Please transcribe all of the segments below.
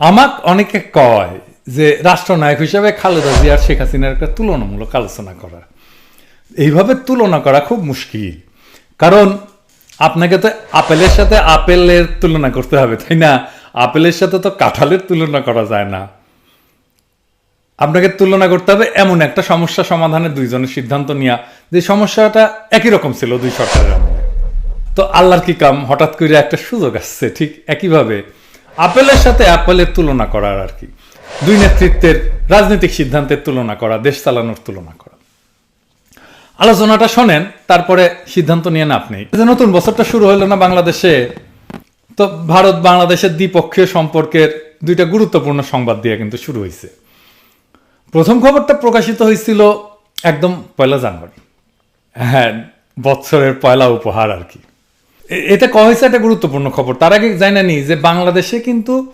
আমাক অনেকে কয় যে রাষ্ট্রনায়ক হিসেবে খালেদা জিয়ার শেখ হাসিনার একটা তুলনামূলক আলোচনা করা। এইভাবে তুলনা করা খুব মুশকিল। কারণ আপনাকে তো আপেলের সাথে আপেলের তুলনা করতে হবে, তাই না? আপেলের সাথে তো কাঁঠালের তুলনা করা যায় না। আপনাকে তুলনা করতে হবে এমন একটা সমস্যা সমাধানে দুইজনের সিদ্ধান্ত নেওয়া যে সমস্যাটা একই রকম ছিল দুই সরকারের আমলে। তো আল্লাহর কি কাম? হঠাৎ করে একটা সুযোগ আসছে, ঠিক একইভাবে। আপেলের সাথে আপেলের তুলনা করার আর কি। দুই নেতৃত্বের রাজনৈতিক সিদ্ধান্তের তুলনা করা, দেশ চালানোর তুলনা করা। আলোচনাটা শোনেন, তারপরে সিদ্ধান্ত নিয়ে না আপনি যে নতুন বছরটা শুরু হলো না বাংলাদেশে, তো ভারত বাংলাদেশের দ্বিপক্ষীয় সম্পর্কের দুইটা গুরুত্বপূর্ণ সংবাদ দিয়ে কিন্তু শুরু হয়েছে প্রথম খবরটা প্রকাশিত হয়েছিল একদম পয়লা জানুয়ারি। হ্যাঁ বৎসরের পয়লা উপহার আর কি। এটা কয়া হয়েছে একটা গুরুত্বপূর্ণ খবর? তার আগে জানানি যে বাংলাদেশে কিন্তু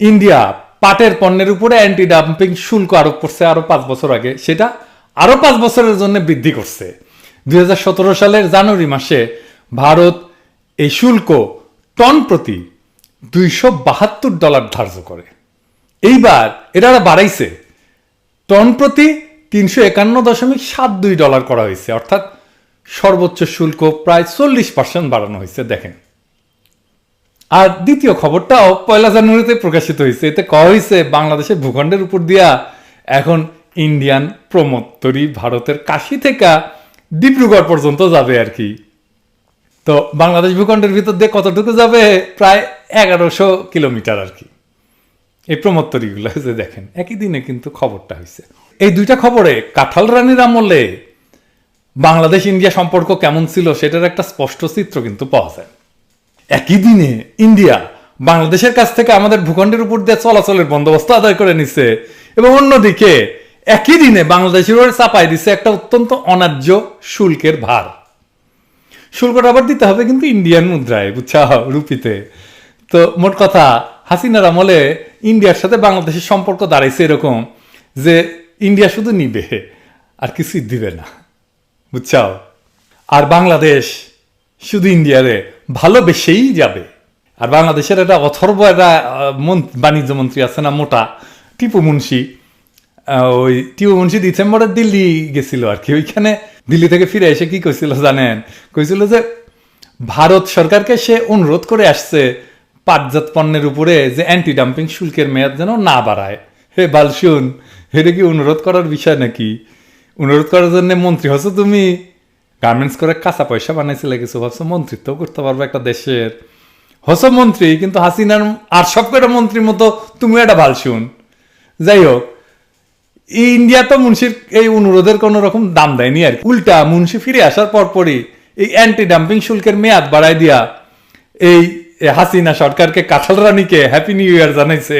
ইন্ডিয়া পাটের পণ্যের উপরে অ্যান্টি ডাম্পিং শুল্ক আরোপ করছে আরও পাঁচ বছর আগে। সেটা আরও পাঁচ বছরের জন্য বৃদ্ধি করছে। দুই হাজার সতেরো সালের জানুয়ারি মাসে ভারত এই শুল্ক টন প্রতি দুইশো বাহাত্তর ডলার ধার্য করে। এইবার এটা আরও বাড়াইছে। টন প্রতি তিনশো একান্ন দশমিক সাত দুই ডলার করা হয়েছে। অর্থাৎ সর্বোচ্চ শুল্ক প্রায় চল্লিশ পার্সেন্ট বাড়ানো হয়েছে, দেখেন। আর দ্বিতীয় খবরটাও পয়লা জানুয়ারিতে প্রকাশিত হয়েছে। এতে কওয়া হয়েছে বাংলাদেশের ভূখণ্ডের উপর দিয়া এখন ইন্ডিয়ান প্রমোত্তরি ভারতের কাশি থেকে ডিব্রুগড় পর্যন্ত যাবে আর কি। তো বাংলাদেশ ভূখণ্ডের ভিতর দিয়ে কতটুকু যাবে? প্রায় এগারোশো কিলোমিটার আর কি। এই প্রমোত্তরীগুলো যে দেখেন, একই দিনে কিন্তু খবরটা হয়েছে। এই দুইটা খবরে কাঁঠাল রানীর আমলে বাংলাদেশ ইন্ডিয়া সম্পর্ক কেমন ছিল সেটার একটা স্পষ্ট চিত্র কিন্তু পাওয়া যায়। একই দিনে ইন্ডিয়া বাংলাদেশের কাছ থেকে আমাদের ভূখণ্ডের উপর দিয়ে চলাচলের বন্দোবস্ত আদায় করে নিছে এবং অন্যদিকে একই দিনে বাংলাদেশের উপরে চাপাই দিছে একটা অত্যন্ত অন্যায্য শুল্কের ভার। শুল্কটা আবার দিতে হবে কিন্তু ইন্ডিয়ান মুদ্রায়, বুঝছা, রুপিতে। তো মোট কথা, হাসিনার আমলে ইন্ডিয়ার সাথে বাংলাদেশের সম্পর্ক দাঁড়াইছে এরকম যে ইন্ডিয়া শুধু নিবে, আর কিছুই দিবে না। বুঝছাও আর বাংলাদেশ শুধু ইন্ডিয়ারে ভালোবেসেই যাবে। আর বাংলাদেশের একটা অথর্ব একটা বাণিজ্য মন্ত্রী আছে না, মোটা, টিপু মুন্সি। ওই টিপু মুন্সি ডিসেম্বরে দিল্লি গেছিল আর কি। ওইখানে দিল্লি থেকে ফিরে এসে কি কইছিল জানেন? কইছিল যে ভারত সরকারকে সে অনুরোধ করে আসছে পাটজাত পণ্যের উপরে যে অ্যান্টি ডাম্পিং শুল্কের মেয়াদ যেন না বাড়ায়। হে বালশুন এটা কি অনুরোধ করার বিষয় নাকি? অনুরোধ করার জন্য মন্ত্রী হচ্ছ তুমি। গার্মেন্টস করে কাঁচা পয়সা বানাইছিলে কিছু, ভাবছ মন্ত্রিত্ব করতে পারবে একটা দেশের। হস মন্ত্রী, কিন্তু হাসিনার আর সব কটা মন্ত্রীর মতো তুমি একটা ভালো শুন যাই হোক ইন্ডিয়া তো মুন্সির এই অনুরোধের কোনো রকম দাম দেয়নি আর উল্টা মুন্সি ফিরে আসার পরপরই এই অ্যান্টি ডাম্পিং শুল্কের মেয়াদ বাড়াই দিয়া এই হাসিনা সরকারকে কাঁঠাল রানীকে হ্যাপি নিউ ইয়ার জানাইছে।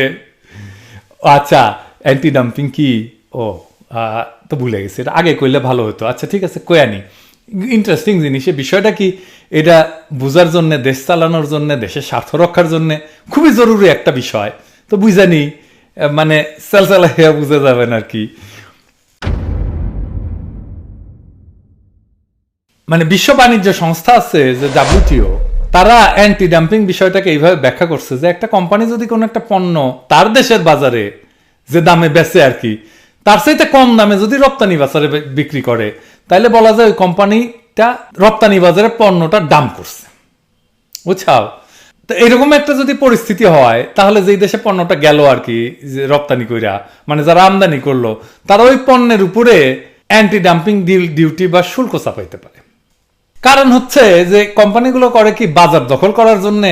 আচ্ছা অ্যান্টি ডাম্পিং কি? ও তো ভুলে গেছি, এটা আগে কইলে ভালো হতো। আচ্ছা ঠিক আছে কয়ানি ইন্টারেস্টিং জিনিস বিষয়টা কি? এটা বোঝার জন্য, দেশ চালানোর জন্য, দেশের স্বার্থ রক্ষার জন্য খুবই জরুরি একটা বিষয়। তো বুঝানি মানে চালচালা হয়ে বুঝে যাবেন আর কি। মানে বিশ্ব বাণিজ্য সংস্থা আছে যে ডাব্লিউটিও তারা অ্যান্টি ডাম্পিং বিষয়টাকে এইভাবে ব্যাখ্যা করছে যে একটা কোম্পানি যদি কোনো একটা পণ্য তার দেশের বাজারে যে দামে বেচে আর কি তার চাইতে কম দামে যদি রপ্তানি বাজারে বিক্রি করে তাহলে বলা যায় ওই কোম্পানিটা রপ্তানি বাজারে পণ্যটা দাম করছে। বুঝছাও? তো এরকম একটা যদি পরিস্থিতি হয়, তাহলে যেই দেশে পণ্যটা গেল আর কি রপ্তানি কইরা মানে যারা আমদানি করল, তারা ওই পণ্যের উপরে অ্যান্টি ডাম্পিং ডিউটি বা শুল্ক চাপাইতে পারে। কারণ হচ্ছে যে কোম্পানিগুলো করে কি বাজার দখল করার জন্য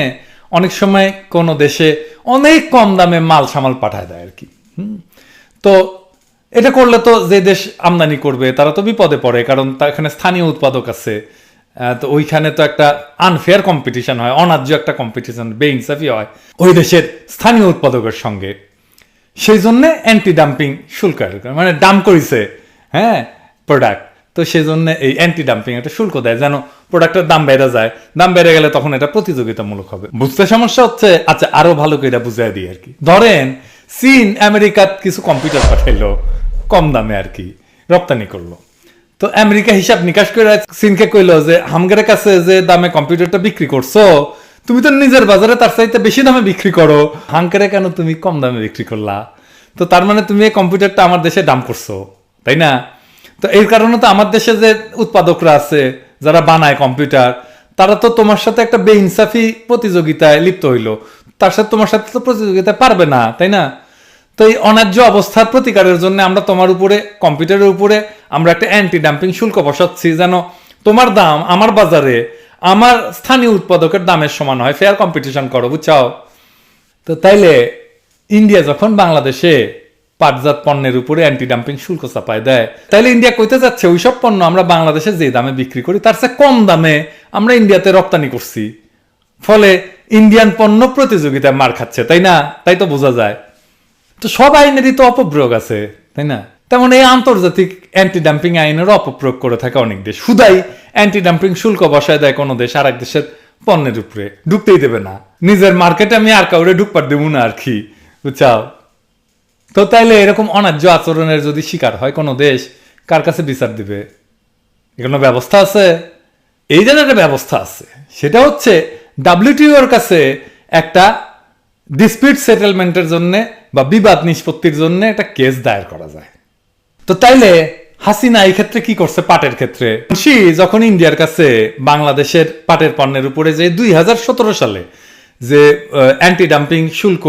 অনেক সময় কোনো দেশে অনেক কম দামে মাল সামাল পাঠায় দেয় আর কি। তো এটা করলে তো যে দেশ আমদানি করবে, তারা তো বিপদে পড়ে, কারণ তা এখানে স্থানীয় উৎপাদক আছে। তো ওইখানে তো একটা আনফেয়ার কম্পিটিশন হয়, অনার্য একটা কম্পিটিশন বেইনসাফি হয় ওই দেশের স্থানীয় উৎপাদকের সঙ্গে। সেই জন্যে অ্যান্টি ডাম্পিং শুল্ক মানে ডাম করেছে হ্যাঁ প্রোডাক্ট তো সেই জন্য এই অ্যান্টি ডাম্পিং একটা শুল্ক দেয়, যেন প্রোডাক্টের দাম বেড়ে যায়। দাম বেড়ে গেলে তখন এটা প্রতিযোগিতামূলক হবে। বুঝতে সমস্যা হচ্ছে আচ্ছা আরও ভালো করে এটা বুঝাই দিই আর কি। ধরেন, চীন আমেরিকাত কিছু কম্পিউটার পাঠাইলো কম দামে আর কি, রপ্তানি করল। তো আমেরিকা হিসাব নিকাশ করে চীনকে কইলো যে, হামগের কাছে যে দামে কম্পিউটারটা বিক্রি করছ, তুমি তো নিজের বাজারে তার চাইতে বেশি দামে বিক্রি করো। হাঙ্কেরে কেন তুমি কম দামে বিক্রি করলা? তো তার মানে তুমি এই কম্পিউটারটা আমার দেশে দাম করছ, তাই না? তো এই কারণে তো আমার দেশে যে উৎপাদকরা আছে, যারা বানায় কম্পিউটার, তারা তো তোমার সাথে একটা বেইনসাফি প্রতিযোগিতায় লিপ্ত হইল। তার সাথে তোমার সাথে তো প্রতিযোগিতা পারবে না, তাই না? তো এই অন্যায্য অবস্থার প্রতিকারের জন্য আমরা তোমার উপরে, কম্পিউটারের উপরে, আমরা একটা অ্যান্টি ডাম্পিং শুল্ক বসাচ্ছি যেন তোমার দাম আমার বাজারে, আমার স্থানীয় উৎপাদকের দামের সমান হয়। ফেয়ার কম্পিটিশন করো, বুঝছাও? তো তাইলে ইন্ডিয়া যখন বাংলাদেশে পাটজাত পণ্যের উপরে অ্যান্টি ডাম্পিং শুল্ক চাপায় দেয়, তাইলে ইন্ডিয়া কইতে যাচ্ছে, ওইসব পণ্য আমরা বাংলাদেশে যে দামে বিক্রি করি, তার চেয়ে কম দামে আমরা ইন্ডিয়াতে রপ্তানি করছি। ফলে ইন্ডিয়ান পণ্য প্রতিযোগিতায় মার খাচ্ছে, তাই না? তাই তো বোঝা যায়। তো সব আইনেরই তো অপপ্রয়োগ আছে, তাই না? তেমন এই আন্তর্জাতিক অ্যান্টি ডাম্পিং আইনের অপপ্রয়োগ করে থাকে অনেক দেশ। শুধাই অ্যান্টি ডাম্পিং শুল্ক বসায় দেয় কোনো দেশ আর এক দেশের পণ্যের উপরে। ঢুকতেই দেবে না। নিজের মার্কেটে আমি আর কাউরে ঢুকপার দেবো না আর কি, বুঝছাও? তো তাইলে এরকম অনার্য আচরণের যদি শিকার হয় কোনো দেশ, কার কাছে বিচার দিবে? এগুলো ব্যবস্থা আছে? এই জন্য একটা ব্যবস্থা আছে। সেটা হচ্ছে ডাব্লিউটিওর কাছে একটা ডিসপিউট সেটেলমেন্টের জন্য বা বিবাদ নিষ্পত্তির জন্য একটা কেস দায়ের করা যায়। তো তাইলে হাসিনা এই ক্ষেত্রে কি করছে পাটের ক্ষেত্রে? সে যখন ইন্ডিয়ার কাছে বাংলাদেশের পাটের পণ্যের উপরে যে দুই সালে যে অ্যান্টি ডাম্পিং শুল্ক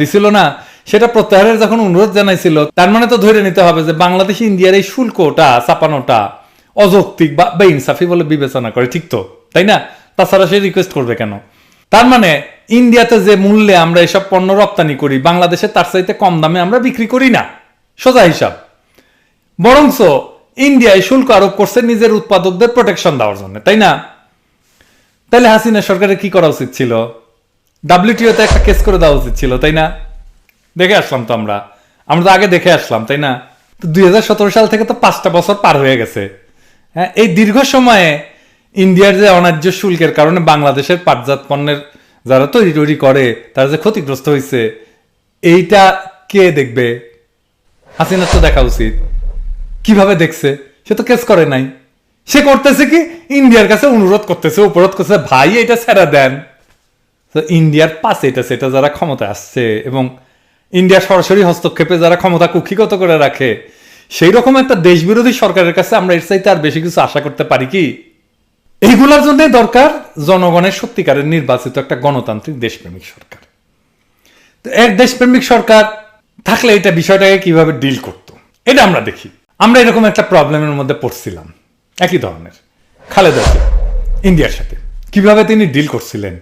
দিছিল না, সেটা প্রত্যাহারের যখন অনুরোধ জানাইছিল, তার মানে তো ধরে নিতে হবে যে বাংলাদেশ ইন্ডিয়ার এই শুল্কটা চাপানোটা অযৌক্তিক বা বেইনসাফি বলে বিবেচনা করে, ঠিক তো? তাই না? তাছাড়া সে রিকোয়েস্ট করবে কেন? তার মানে ইন্ডিয়াতে যে মূল্যে আমরা এসব পণ্য রপ্তানি করি, বাংলাদেশে তার চাইতে কম দামে আমরা বিক্রি করি না। সোজা হিসাব। বরঞ্চ ইন্ডিয়ায় শুল্ক আরোপ করছে নিজের উৎপাদকদের প্রোটেকশন দেওয়ার জন্য, তাই না? তাহলে হাসিনা সরকারের কি করা উচিত ছিল? ডাব্লিউটিওতে একটা কেস করে দেওয়া উচিত ছিল, তাই না? দেখে আসলাম তো আমরা। আমরা তো আগে দেখে আসলাম, তাই না? তো দুই হাজার সতেরো সাল থেকে তো পাঁচটা বছর পার হয়ে গেছে। হ্যাঁ এই দীর্ঘ সময়ে ইন্ডিয়ার যে অন্যায্য শুল্কের কারণে বাংলাদেশের পাটজাত পণ্যের যারা তৈরি তৈরি করে, তারা যে ক্ষতিগ্রস্ত হয়েছে এইটা কে দেখবে? হাসিনার তো দেখা উচিত। কীভাবে দেখছে? সে তো কেস করে নাই। সে করতেছে কি? ইন্ডিয়ার কাছে অনুরোধ করতেছে, উপরোধ করছে ভাই, এটা ছেড়ে দেন। তো ইন্ডিয়ার পাশে এটা, সেটা যারা ক্ষমতা আসছে এবং ইন্ডিয়া সরাসরি হস্তক্ষেপে যারা ক্ষমতা কুক্ষিগত করে রাখে, সেই রকম একটা দেশবিরোধী সরকারের কাছে আমরা এর চাইতে আর বেশি কিছু আশা করতে পারি কি? এইগুলোর জন্য দরকার জনগণের সত্যিকারের নির্বাচিত একটা গণতান্ত্রিক দেশপ্রেমিক সরকার। তো এক দেশপ্রেমিক সরকার থাকলে এটা বিষয়টাকে কীভাবে ডিল করত? এটা আমরা দেখি। আমরা এরকম একটা প্রবলেমের মধ্যে পড়ছিলাম। একই ধরনের। খালেদা ইন্ডিয়ার সাথে। কীভাবে তিনি ডিল করছিলেন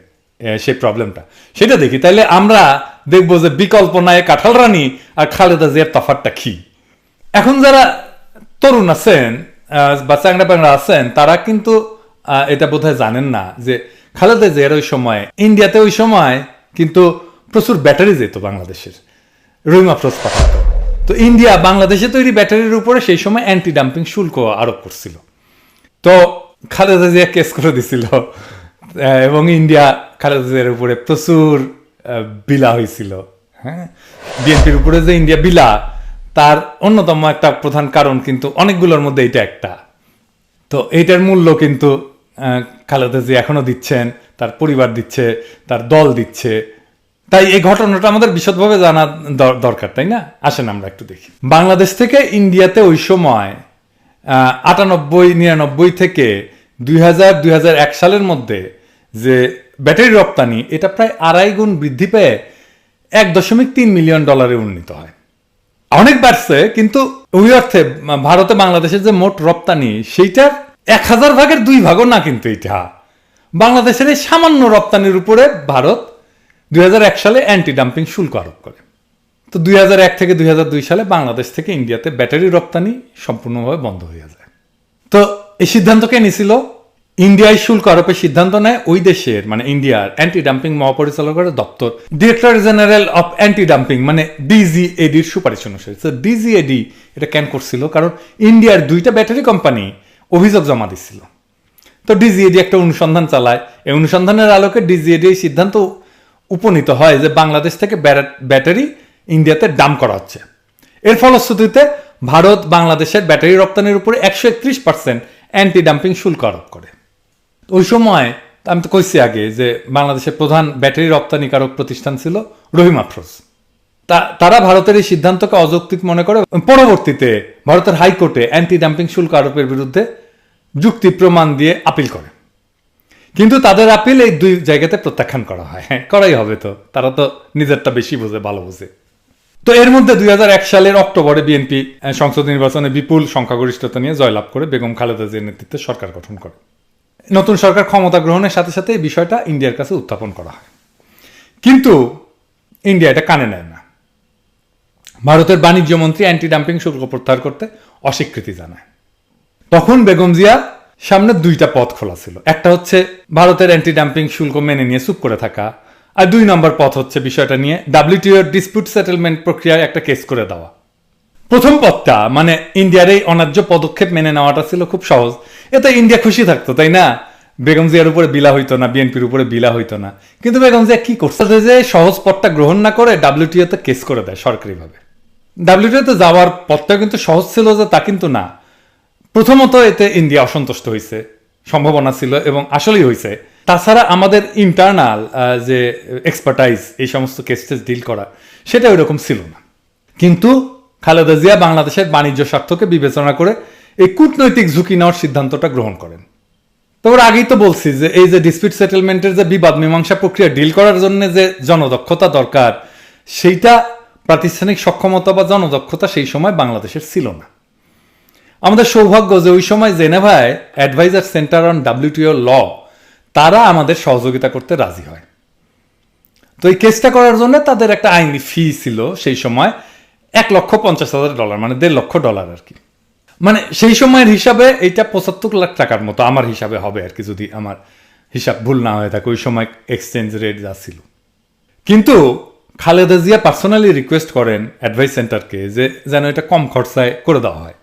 সেই প্রবলেমটা সেটা দেখি। তাহলে আমরা দেখব যে বিকল্প নায়ক কাঁঠাল রানী আর খালেদা জিয়ার তফাতটা কি। এখন যারা তরুণ আছেন বা চাংড়া প্যাংড়া আছেন, তারা কিন্তু এটা বোধহয় জানেন না যে খালেদা জিয়ার ওই সময়, ইন্ডিয়াতে ওই সময় কিন্তু প্রচুর ব্যাটারি যেত বাংলাদেশের। রুইম আফরোজ পাঠাতো। তো ইন্ডিয়া বাংলাদেশে তৈরি ব্যাটারির উপরে সেই সময় অ্যান্টি ডাম্পিং শুল্ক আরোপ করছিল। তো খালেদা জিয়া কেস করে দিছিল। এবং ইন্ডিয়া খালেদা জিয়ার উপরে প্রচুর বিলা হয়েছিল। হ্যাঁ? বিএনপির উপরে যে ইন্ডিয়া বিলা, তার অন্যতম একটা প্রধান কারণ কিন্তু অনেকগুলোর মধ্যে এটা একটা। তো এইটার মূল্য কিন্তু খালেদা জিয়া এখনও দিচ্ছেন, তার পরিবার দিচ্ছে, তার দল দিচ্ছে। তাই এই ঘটনাটা আমাদের বিশদভাবে জানা দর- দরকার, তাই না? আসেন আমরা একটু দেখি। বাংলাদেশ থেকে ইন্ডিয়াতে ওই সময় আটানব্বই, নিরানব্বই থেকে দুই হাজার দুই হাজার এক সালের মধ্যে যে ব্যাটারি রপ্তানি, এটা প্রায় আড়াই গুণ বৃদ্ধি পেয়ে এক দশমিক তিন মিলিয়ন ডলারে উন্নীত হয়। অনেক বাড়ছে, কিন্তু ওই অর্থে ভারতে বাংলাদেশের যে মোট রপ্তানি, সেইটার এক হাজার ভাগের দুই ভাগও না কিন্তু এটা। বাংলাদেশের এই সামান্য রপ্তানির উপরে ভারত দুই সালে অ্যান্টি ডাম্পিং শুল্ক আরোপ করে। তো দুই থেকে দুই সালে বাংলাদেশ থেকে ইন্ডিয়াতে ব্যাটারি রপ্তানি সম্পূর্ণভাবে বন্ধ হয়ে যায়। তো এই সিদ্ধান্ত কে নিছিল? ইন্ডিয়ায় শুল্ক আরোপের সিদ্ধান্ত নেয় ওই দেশের মানে ইন্ডিয়ার অ্যান্টি ডাম্পিং মহাপরিচালকের দপ্তর। Director general of anti dumping মানে ডিজিএডির সুপারিশ অনুসারে। তো ডিজিএডি এটা ক্যান করছিল? কারণ ইন্ডিয়ার দুইটা ব্যাটারি কোম্পানি অভিযোগ জমা দিছিল। তো ডিজিএডি একটা অনুসন্ধান চালায়। এই অনুসন্ধানের আলোকে ডিজিএডি সিদ্ধান্ত উপনীত হয় যে বাংলাদেশ থেকে ব্যাটারি ইন্ডিয়াতে দাম করা হচ্ছে। এর ফলশ্রুতিতে ভারত বাংলাদেশের ব্যাটারি রপ্তানির উপরে একশো একত্রিশ পার্সেন্ট অ্যান্টি ডাম্পিং শুল্ক আরোপ করে। ওই সময় আমি তো কইছি আগে যে বাংলাদেশের প্রধান ব্যাটারি রপ্তানিকারক প্রতিষ্ঠান ছিল রহিম আফরোজ তারা ভারতের এই সিদ্ধান্তকে অযৌক্তিক মনে করে পরবর্তীতে ভারতের হাইকোর্টে অ্যান্টি ডাম্পিং শুল্ক আরোপের বিরুদ্ধে যুক্তি প্রমাণ দিয়ে আপিল করে। কিন্তু তাদের আপিল এই দুই জায়গাতে প্রত্যাখ্যান করা হয়। হ্যাঁ করাই হবে তো। তারা তো নিজেরটা বেশি বোঝে, ভালো বোঝে। তো এর মধ্যে দুই হাজার এক সালের অক্টোবরে বিএনপি সংসদ নির্বাচনে বিপুল সংখ্যাগরিষ্ঠতা নিয়ে জয়লাভ করে বেগম খালেদা জিয়ার নেতৃত্বে সরকার গঠন করে। নতুন সরকার ক্ষমতা গ্রহণের সাথে সাথে এই বিষয়টা ইন্ডিয়ার কাছে উত্থাপন করা হয়। কিন্তু ইন্ডিয়া এটা কানে নেয় না। ভারতের বাণিজ্য মন্ত্রী অ্যান্টি ডাম্পিং শুল্ক প্রত্যাহার করতে অস্বীকৃতি জানায়। তখন বেগম জিয়া সামনে দুইটা পথ খোলা ছিল। একটা হচ্ছে ভারতের অ্যান্টি ডাম্পিং শুল্ক মেনে নিয়ে চুপ করে থাকা, আর দুই নম্বর পথ হচ্ছে বিষয়টা নিয়ে ডাব্লিউটিওর ডিসপিউট সেটেলমেন্ট প্রক্রিয়ায় একটা কেস করে দেওয়া। প্রথম পথটা মানে ইন্ডিয়ার এই অনার্য পদক্ষেপ মেনে নেওয়াটা ছিল খুব সহজ। এতে ইন্ডিয়া খুশি থাকতো, তাই না? বেগম জিয়ার উপরে বিলা হইতো না, বিএনপির উপরে বিলা হইতো না। কিন্তু বেগম জিয়া কি করছে? যে সহজ পথটা গ্রহণ না করে ডাব্লিউটিওতে কেস করে দেয় সরকারিভাবে। ডাব্লিউটিওতে যাওয়ার পথটা কিন্তু সহজ ছিল যে তা কিন্তু না। প্রথমত এতে ইন্ডিয়া অসন্তুষ্ট হয়েছে সম্ভাবনা ছিল এবং আসলেই হয়েছে তাছাড়া আমাদের ইন্টারনাল যে এক্সপার্টাইজ এই সমস্ত কেসটেস ডিল করা, সেটা ওইরকম ছিল না। কিন্তু খালেদা জিয়া বাংলাদেশের বাণিজ্য স্বার্থকে বিবেচনা করে এই কূটনৈতিক ঝুঁকি নেওয়ার সিদ্ধান্তটা গ্রহণ করেন। তোর আগেই তো বলছি যে এই যে ডিসপিউট সেটেলমেন্টের যে বিবাদ মীমাংসা প্রক্রিয়া ডিল করার জন্য যে জনদক্ষতা দরকার, সেইটা প্রাতিষ্ঠানিক সক্ষমতা বা জনদক্ষতা সেই সময় বাংলাদেশের ছিল না। আমাদের সৌভাগ্য যে ওই সময় জেনেভায় advisor centre on WTO law, তারা আমাদের সহযোগিতা করতে রাজি হয়। তো এই কেসটা করার জন্য তাদের একটা আইনি ফি ছিল সেই সময় এক লক্ষ পঞ্চাশ হাজার ডলার মানে দেড় লক্ষ ডলার আর কি। মানে সেই সময়ের হিসাবে এইটা পঁচাত্তর লাখ টাকার মতো আমার হিসাবে হবে আর কি, যদি আমার হিসাব ভুল না হয়ে থাকে, ওই সময় এক্সচেঞ্জ রেট যা ছিল। কিন্তু খালেদা জিয়া পার্সোনালি রিকোয়েস্ট করেন অ্যাডভাইস সেন্টারকে যে যেন এটা কম খরচায় করে দেওয়া হয়।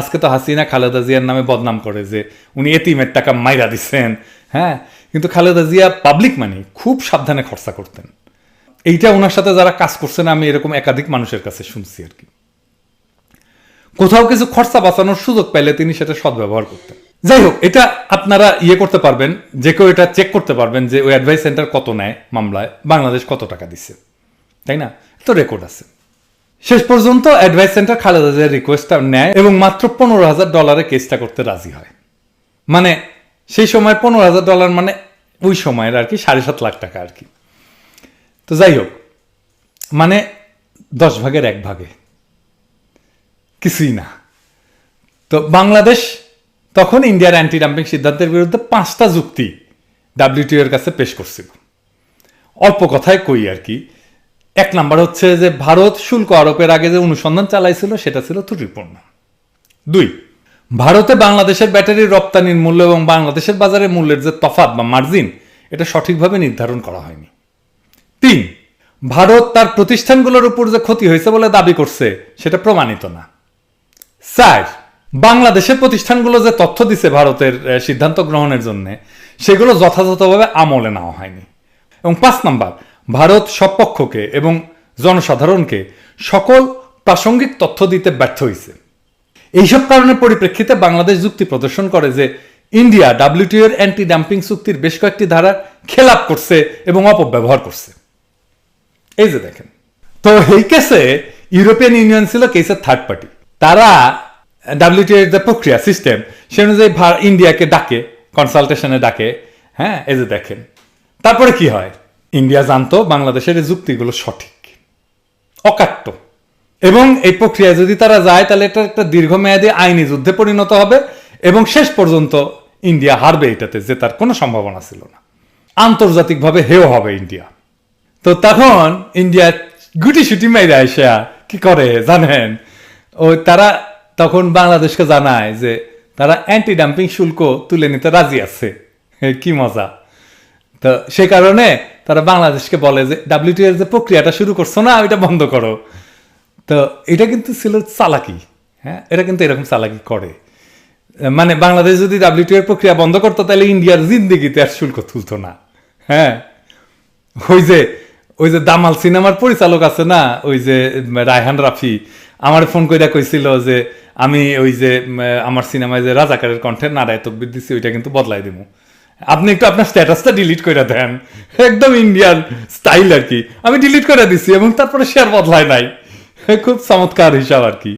আজকে তো হাসিনা খালেদা জিয়ার নামে বদনাম করে যে উনি এতিমের টাকা মাইরা দিচ্ছেন হ্যাঁ? কিন্তু খালেদা জিয়া পাবলিক মানি খুব সাবধানে খরচা করতেন। এইটা ওনার সাথে যারা কাজ করছেন, আমি এরকম একাধিক মানুষের কাছে শুনছি আর কি। কোথাও কিছু খরচা বাঁচানোর সুযোগ পাইলে তিনি সেটা সদ্ব্যবহার করতেন। যাই হোক, এটা আপনারা ইয়ে করতে পারবেন, যে কেউ এটা চেক করতে পারবেন যে ওই অ্যাডভাইস সেন্টার কত নেয় মামলায়, বাংলাদেশ কত টাকা দিচ্ছে তাই না? তো রেকর্ড আছে। শেষ পর্যন্ত অ্যাডভাইস সেন্টার খালেদা জিয়ার রিকোয়েস্টটা নেয় এবং মাত্র পনেরো হাজার ডলারে কেসটা করতে রাজি হয়। মানে সেই সময় পনেরো হাজার ডলার মানে ওই সময়ের আর কি, সাড়ে সাত লাখ টাকা আর কি। তো যাই হোক মানে দশ ভাগের এক ভাগে। কিছুই না। তো বাংলাদেশ তখন ইন্ডিয়ার অ্যান্টি ডাম্পিং সিদ্ধান্তের বিরুদ্ধে পাঁচটা যুক্তি ডাব্লিউটিও এর কাছে পেশ করছিল। অল্প কথায় কই আর কি এক নাম্বার হচ্ছে যে ভারত শুল্ক আরোপের আগে যে অনুসন্ধান চালাইছিল, সেটা ছিল ত্রুটিপূর্ণ। দুই, ভারতে বাংলাদেশের ব্যাটারির রপ্তানির মূল্য এবং বাংলাদেশের বাজারে মূল্যের যে তফাত বা মার্জিন, এটা সঠিকভাবে নির্ধারণ করা হয়নি। তিন, ভারত তার প্রতিষ্ঠানগুলোর উপর যে ক্ষতি হয়েছে বলে দাবি করছে, সেটা প্রমাণিত না। চার, বাংলাদেশের প্রতিষ্ঠানগুলো যে তথ্য দিছে ভারতের সিদ্ধান্ত গ্রহণের জন্য, সেগুলো যথাযথভাবে আমলে নেওয়া হয়নি। এবং পাঁচ নাম্বার ভারত সব পক্ষকে এবং জনসাধারণকে সকল প্রাসঙ্গিক তথ্য দিতে ব্যর্থ হয়েছে এইসব কারণের পরিপ্রেক্ষিতে বাংলাদেশ যুক্তি প্রদর্শন করে যে ইন্ডিয়া ডাব্লিউটিও এর অ্যান্টি ডাম্পিং চুক্তির বেশ কয়েকটি ধারার খেলাপ করছে এবং অপব্যবহার করছে। এই যে দেখেন। তো এই কেসে ইউরোপিয়ান ইউনিয়ন ছিল কেসের থার্ড পার্টি তারা ডাব্লিউটিও এর যে প্রক্রিয়া সিস্টেম সে অনুযায়ী ইন্ডিয়াকে ডাকে কনসালটেশনে ডাকে। হ্যাঁ এই যে দেখেন। তারপরে কি হয়? ইন্ডিয়া জানতো বাংলাদেশের এই যুক্তিগুলো সঠিক, অকাট্য। এবং এই প্রক্রিয়ায় যদি তারা যায়, তাহলে এটা একটা দীর্ঘমেয়াদী আইনি যুদ্ধে পরিণত হবে এবং শেষ পর্যন্ত ইন্ডিয়া হারবে এটাতে, যে তার কোনো সম্ভাবনা ছিল না। আন্তর্জাতিকভাবে হেও হবে ইন্ডিয়া। তো তখন ইন্ডিয়া গুটি সুটি মেরে আসা, কি করে জানেন? ওই তারা তখন বাংলাদেশকে জানায় যে তারা অ্যান্টি ডাম্পিং শুল্ক তুলে নিতে রাজি আছে। কি মজা। তো সে কারণে তারা বাংলাদেশকে বলে যে ডাব্লিউটি যে প্রক্রিয়াটা শুরু করছ না, ওইটা বন্ধ করো। তো এটা কিন্তু ছিল চালাকি হ্যাঁ? এটা কিন্তু এরকম চালাকি করে। মানে বাংলাদেশ যদি ডাব্লিউটি এর প্রক্রিয়া বন্ধ করতো, তাহলে ইন্ডিয়ার জিন্দিগিতে আর শুল্ক তুলতো না হ্যাঁ? ওই যে ওই যে দামাল সিনেমার পরিচালক আছে না, ওই যে রায়হান রাফি, আমার ফোন করে কইছিল যে, আমি ওই যে আমার সিনেমায় যে রাজাকারের কণ্ঠে নারায় তকবির দিচ্ছি ওইটা কিন্তু বদলাই দিব আপনি একটু আপনার স্ট্যাটাসটা ডিলিট করে দেন। একদম ইন্ডিয়ান স্টাইল আর কি। আমি ডিলিট করে দিছি এবং তারপরে শেয়ার বদলায় নাই। খুব চমৎকার হিসাব আর কি।